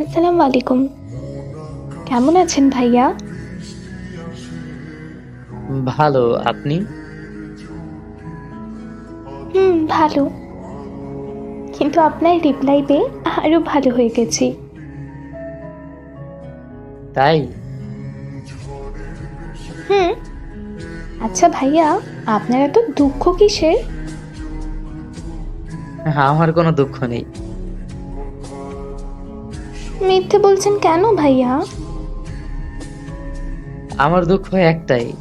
আসসালামু আলাইকুম। কেমন আছেন ভাইয়া? ভালো আপনি? হুম ভালো। কিন্তু আপনার রিপ্লাই পেয়ে আরও ভালো হয়ে গেছি। তাই? হুম। আচ্ছা ভাইয়া আপনার এত দুঃখ কিসের? আমার কোনো দুঃখ নেই। মিথ্যে বলছেন কেন ভাইয়া? আমার দুঃখ একটাই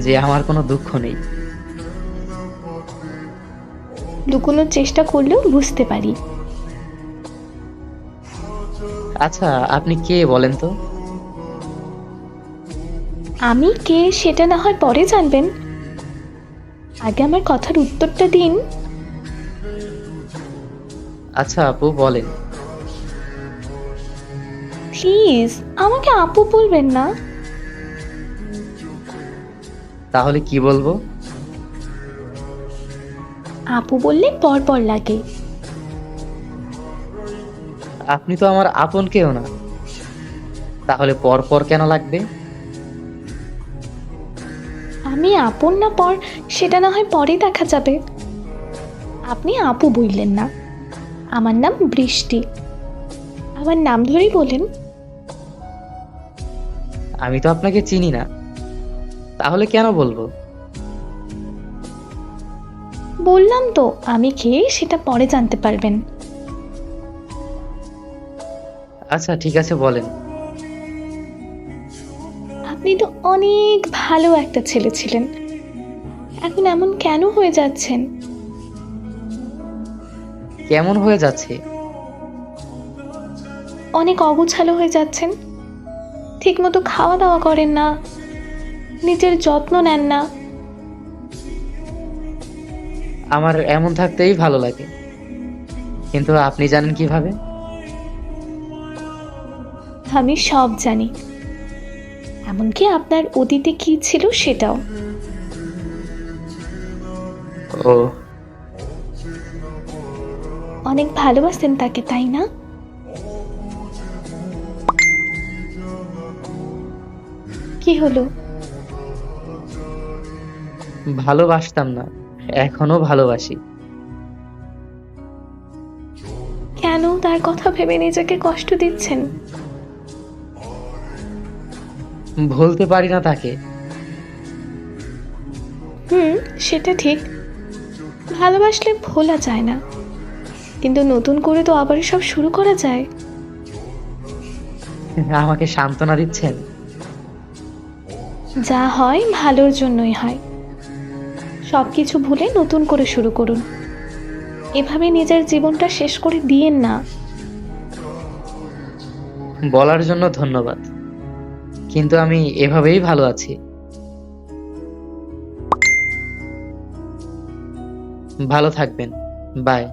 যে আমার কোনো দুঃখ নেই। লুকোনোর চেষ্টা করলেও বুঝতে পারি। আচ্ছা আপনি কে বলেন তো? আমি কে সেটা না হয় পরে জানবেন। আগে আমার কথার উত্তরটা দিন। আচ্ছা আপু বলেন। প্লিজ আমাকে আপু বলবেন না। তাহলে কি বলব? আপু বললে পর পর লাগে। আপনি তো আমার আপন কেউ না। তাহলে পর পর কেন লাগবে? আমি আপন না পর সেটা না হয় পরে দেখা যাবে। আপনি আপু বললেন না। আমার নাম বৃষ্টি। আমার নাম ধরেই বলেন আমি তো আপনাকে চিনি না। তাহলে কেন বলব? বললাম তো আমি কে সেটা পরে জানতে পারবেন। আচ্ছা ঠিক আছে বলেন। আপনি তো অনেক ভালো একটা ছেলে ছিলেন। এখন এমন কেন হয়ে যাচ্ছেন? কেমন হয়ে যাচ্ছে? অনেক অগুছালো হয়ে যাচ্ছেন। ঠিকমতো খাওয়া দাওয়া করেন না। নিজের যত্ন নেন না। আমার এমন থাকতেই ভালো লাগে। কিন্তু আপনি জানেন কীভাবে? আমি সব জানি। এমনকি আপনার অতীতে কি ছিল সেটাও। ও। অনেক ভালোবাসতেন তাকে তাই না? কি হলো? ভালোবাসতাম না এখনও ভালোবাসি। কেন তার কথা ভেবে নিজেকে কষ্ট দিচ্ছেন? ভুলতে পারি না তাকে। হুম সেটা ঠিক। ভালোবাসলে ভোলা যায় না। কিন্তু নতুন করে তো আবার সব শুরু করা যায়। আমাকে সান্ত্বনা দিচ্ছেন। যা হয় ভালোর জন্যই হয়। সব কিছু ভুলে নতুন করে শুরু করুন। এভাবে নিজের জীবনটা শেষ করে দিয়েন না। বলার জন্য ধন্যবাদ। কিন্তু আমি এভাবেই ভালো আছি। ভালো থাকবেন। বাই।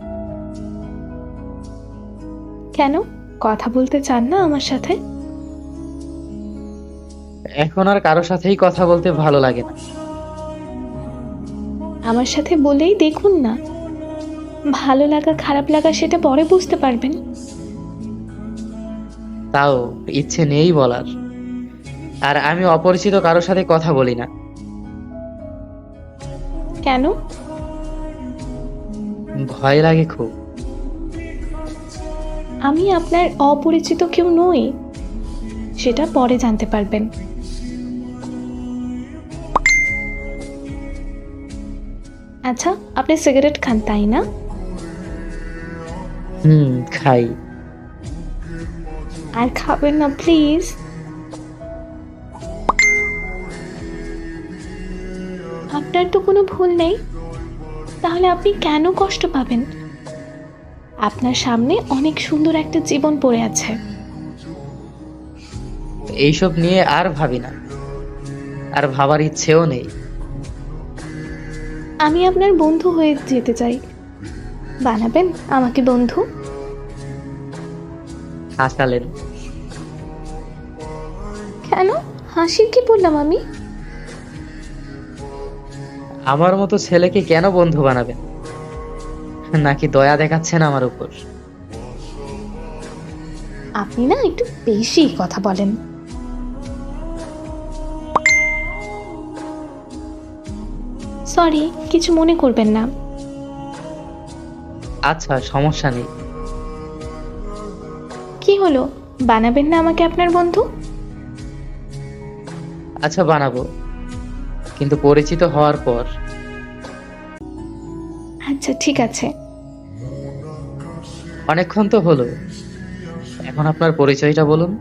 কেন? কথা বলতে চান না আমার সাথে? এখন আর কারও সাথেই কথা বলতে ভালো লাগে না। আমার সাথে বলেই দেখুন না। ভালো লাগা খারাপ লাগা সেটা পরে বুঝতে পারবেন। তাও ইচ্ছে নেই বলার। আর আমি অপরিচিত কারোর সাথে কথা বলি না। কেন? ভয় লাগে খুব। আমি আপনার অপরিচিত কেউ নই। সেটা পরে জানতে পারবেন। আচ্ছা আপনি সিগারেট খান তাই না? হুম খাই। আর খাবেন না প্লিজ। আপনার তো কোনো ভুল নেই। তাহলে আপনি কেন কষ্ট পাবেন? আপনার সামনে অনেক সুন্দর একটা জীবন পড়ে আছে। এইসব নিয়ে আর ভাবি না। আর ভাবার ইচ্ছেও নেই। আমি আপনার বন্ধু হয়ে যেতে চাই। বানাবেন আমাকে বন্ধু? হাসালেন। কেন? হাসির কি বললাম আমি? আমার মতো ছেলেকে কেন বন্ধু বানাবেন? নাকি দয়া দেখাচ্ছেন আমার উপর? আপনি না একটু বেশি কথা বলেন। সরি কিছু মনে করবেন না। আচ্ছা সমস্যা নেই। কি হলো? বানাবেন না আমাকে আপনার বন্ধু? আচ্ছা বানাবো। কিন্তু পরিচিত হওয়ার পর। আচ্ছা ঠিক আছে। অনেকক্ষণ তো হলো। এখন আপনার পরিচয়টা বলুন।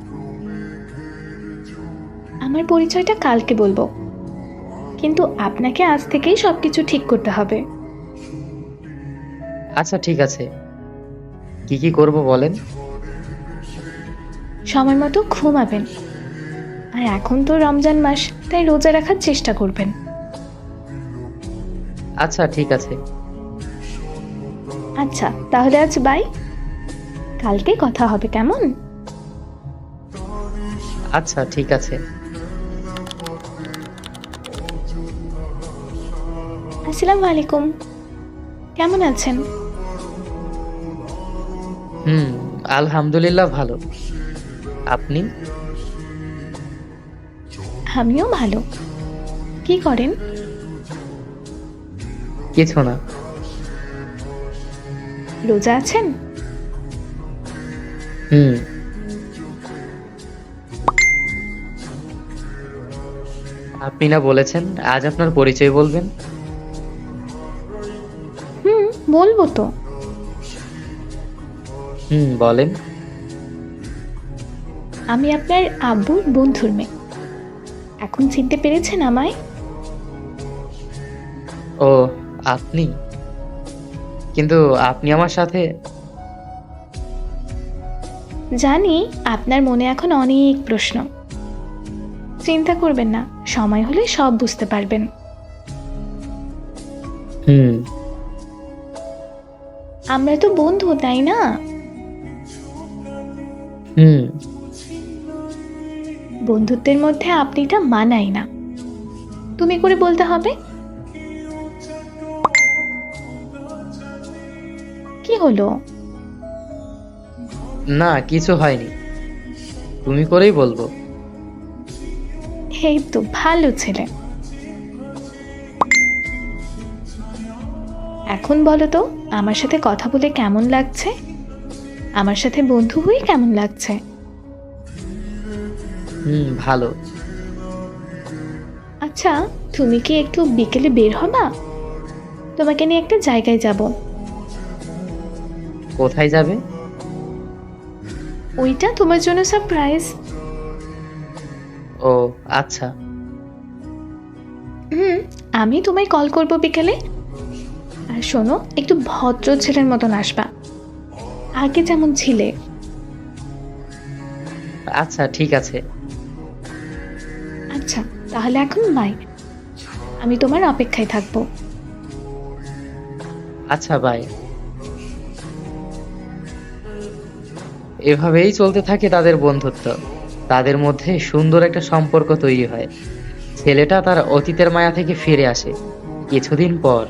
আমার পরিচয়টা কালকে বলব। কিন্তু আপনাকে আজ থেকেই সব কিছু ঠিক করতে হবে। আচ্ছা ঠিক আছে। কি কি করব বলেন? সময় মতো ঘুমাবেন। আর এখন তো রমজান মাস তাই রোজা রাখার চেষ্টা করবেন। আচ্ছা ঠিক আছে। আচ্ছা তাহলে আজ বাই। কালকে কথা হবে কেমন? আচ্ছা ঠিক আছে। আসসালামু আলাইকুম। কেমন আছেন? হুম আলহামদুলিল্লাহ ভালো। আপনি? আমিও ভালো। কি করেন? কিছু না। রোজা আছেন? হুম। আপনি না বলেছেন আজ আপনার পরিচয় বলবেন। বলব তো? হুম বলেন। আমি আপনার আব্বুর বন্ধুর মেয়ে। এখন চিনতে পেরেছেন আমায়? ও আপনি? কিন্তু আপনি আমার সাথে? জানি আপনার মনে এখন অনেক প্রশ্ন। চিন্তা করবেন না সময় হলে সব বুঝতে পারবেন। হুম আমরা তো বন্ধু তাই না? হুম। বন্ধুত্বের মধ্যে আপনি আপনিটা মানাই না। তুমি করে বলতে হবে। কি হলো? না কিছু হয়নি। তুমি করেই বলব। এই তো ভালো ছেলে। এখন বলো তো আমার সাথে কথা বলে কেমন লাগছে? আমার সাথে বন্ধু হয়ে কেমন লাগছে? হুম ভালো। আচ্ছা তুমি কি একটু বিকেলে বের হবা? তোমাকে নিয়ে একটা জায়গায় যাব। কোথায় যাবে? ওইটা তোমার জন্য সারপ্রাইজ ও আচ্ছা। হুম আমি তোমায় কল করব বিকেলে। আর শোনো একটু ভদ্র ছেলের মতন আসবা। আগে যেমন ছিলে। আচ্ছা ঠিক আছে। আচ্ছা তাহলে এখন বাই। আমি তোমার অপেক্ষায় থাকব। আচ্ছা বাই। এভাবেই চলতে থাকে তাদের বন্ধুত্ব। তাদের মধ্যে সুন্দর একটা সম্পর্ক তৈরি হয়। ছেলেটা তার অতীতের মায়া থেকে ফিরে আসে। কিছুদিন পর।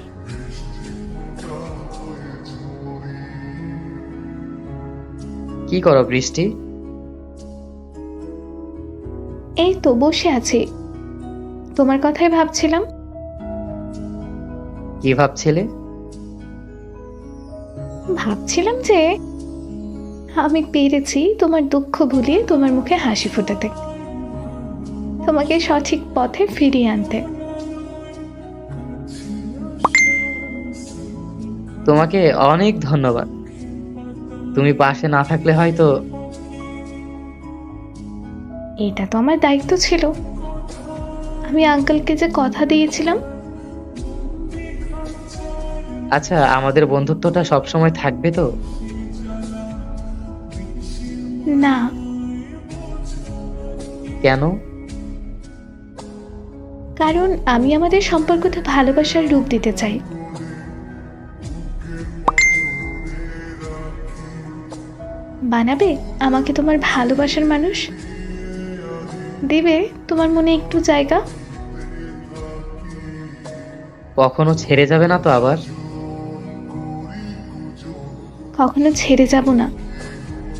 কি করো বৃষ্টি? এই তো বসে আছি। তোমার কথাই ভাবছিলাম। কি ভাবছিলে? ভাবছিলাম যে আমি পেরেছি তোমার দুঃখ ভুলিয়ে তোমার মুখে হাসি ফোটাতে। তোমাকে সঠিক পথে ফিরিয়ে আনতে। তোমাকে অনেক ধন্যবাদ। তুমি পাশে না থাকলে হয়তো এটা তো আমার দায়িত্ব ছিল। আমি আঙ্কেলকে যে কথা দিয়েছিলাম। আচ্ছা আমাদের বন্ধুত্বটা সবসময় থাকবে তো? না। কেন? কারণ আমি আমাদের সম্পর্কতে ভালোবাসার রূপ দিতে চাই। বানাবে? আমাকে তোমার ভালোবাসার মানুষ? দেবে তোমার মনে একটু জায়গা? কখনো ছেড়ে যাবে না তো আবার? কখনো ছেড়ে যাব না।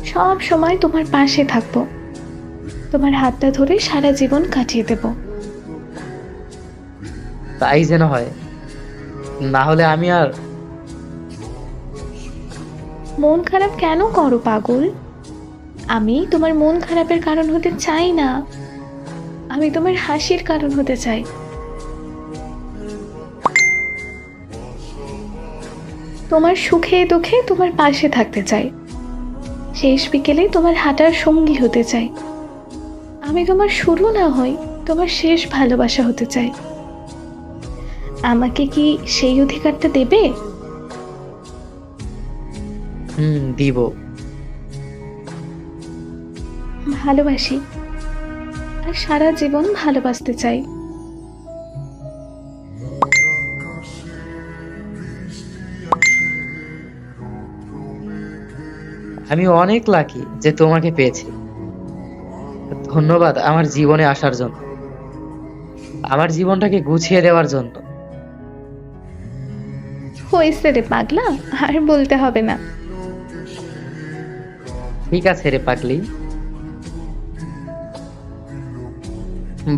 সব সময় তোমার পাশে থাকব। তোমার হাতটা ধরে সারা জীবন কাটিয়ে দেব। তাই যেন হয়। না হলে আমি আর মন খারাপ কেন করো, পাগল? আমি তোমার মন খারাপের কারণ হতে চাই না। আমি তোমার হাসির কারণ হতে চাই। তোমার সুখে দুঃখে তোমার পাশে থাকতে চাই। শেষ বিকেলে তোমার হাঁটার সঙ্গী হতে চাই। আমি তোমার শুরু না হই তোমার শেষ ভালোবাসা হতে চাই। আমাকে কি সেই অধিকারটা দেবে? হুম দিব। ভালোবাসি। আর সারা জীবন ভালোবাসতে চাই। আমি অনেক লাকি যে তোমাকে পেয়েছি। ধন্যবাদ আমার জীবনে আসার জন্য। আমার জীবনটাকে গুছিয়ে দেওয়ার জন্য। হয়েছে রে পাগলা আর বলতে হবে না। ঠিক আছে রে পাগলি।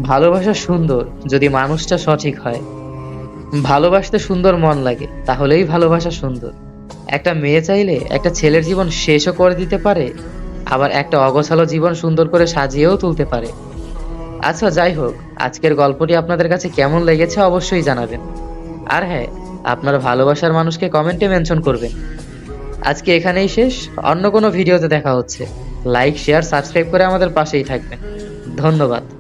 ভালোবাসা সুন্দর যদি মানুষটা সঠিক হয়। ভালোবাসতে সুন্দর মন লাগে, তাহলেই ভালোবাসা সুন্দর। একটা মেয়ে চাইলে একটা ছেলের জীবন শেষও করে দিতে পারে, আবার একটা অগোছালো জীবন সুন্দর করে সাজিয়েও তুলতে পারে। আচ্ছা যাই হোক, আজকের গল্পটি আপনাদের কাছে কেমন লেগেছে অবশ্যই জানাবেন। আর হ্যাঁ আপনার ভালোবাসার মানুষকে কমেন্টে মেনশন করবেন। আজকে এখানেই শেষ। অন্য কোনো ভিডিওতে দেখা হচ্ছে। লাইক শেয়ার সাবস্ক্রাইব করে আমাদের পাশেই থাকবেন। ধন্যবাদ।